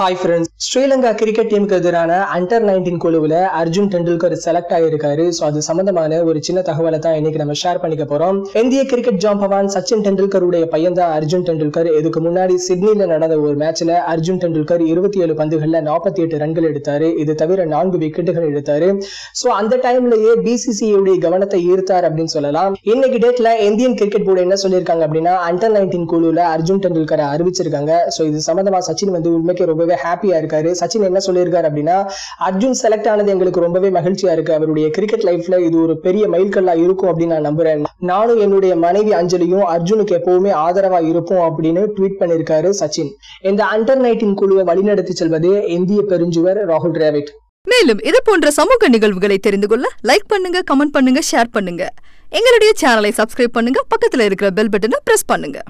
Hi friends Sri Lanka cricket டீமுக்கு எதிரான under nineteen குழுவில் அர்ஜுன் டெண்டுல்கர் செலக்ட் ஆகியிருக்காரு ஸோ அது சம்பந்தமான ஒரு சின்ன தகவலை தான் இன்னைக்கு நம்ம ஷேர் பண்ணிக்க போறோம். இந்திய கிரிக்கெட் ஜாம்பவான் சச்சின் டெண்டுல்கருடைய பையன் தான் அர்ஜுன் டெண்டுல்கர். இதுக்கு முன்னாடி சிட்னில நடந்த ஒரு மேட்ச்ல அர்ஜுன் டெண்டுல்கர் இருபத்தி ஏழு பந்துகளில் நாற்பத்தி எட்டு ரன்கள் எடுத்தாரு. இது தவிர நான்கு விக்கெட்டுகள் எடுத்தாரு. ஸோ அந்த டைம்லயே பிசிசிஐடைய கவனத்தை ஈர்த்தார் அப்படின்னு சொல்லலாம். இன்னைக்கு டேட்ல இந்தியன் கிரிக்கெட் போர்டு என்ன சொல்லியிருக்காங்க அப்படின்னா அண்டர் நைன்டீன் குழுவில் அர்ஜுன் டெண்டுல்கரை அறிவிச்சிருக்காங்க. ஸோ இது சம்பந்தமா சச்சின் வந்து உண்மைக்கு ரொம்பவே ஹாப்பியா இருக்காரு. சச்சின் என்ன சொல்லியிருக்காரு அப்படின்னா அர்ஜுன் செலக்ட் ஆனது எங்களுக்கு ரொம்பவே மகிழ்ச்சியா இருக்கு. அவருடைய கிரிக்கெட் லைஃப்ல இது ஒரு பெரிய மைல்கல்லா இருக்கும் அப்படின்னு நான் நம்புறேன். நானும் என்னுடைய மனைவி அஞ்சலியும் அர்ஜுனுக்கு எப்பவுமே ஆதரவா இருப்போம் அப்படின்னு ட்வீட் பண்ணிருக்காரு சச்சின். இந்த அண்டர் நைன்டீன் குழுவை வழிநடத்தி செல்வது இந்திய பெருஞ்சுவர் ராகுல் டிராவிட். மேலும் இது போன்ற சமூக நிகழ்வுகளை தெரிந்து கொள்ள லைக் பண்ணுங்க கமெண்ட் பண்ணுங்க ஷேர் பண்ணுங்க. எங்களுடைய சேனலை சப்ஸ்கிரைப் பண்ணுங்க பக்கத்துல இருக்கிற பெல் பட்டனை பிரஸ் பண்ணுங்க.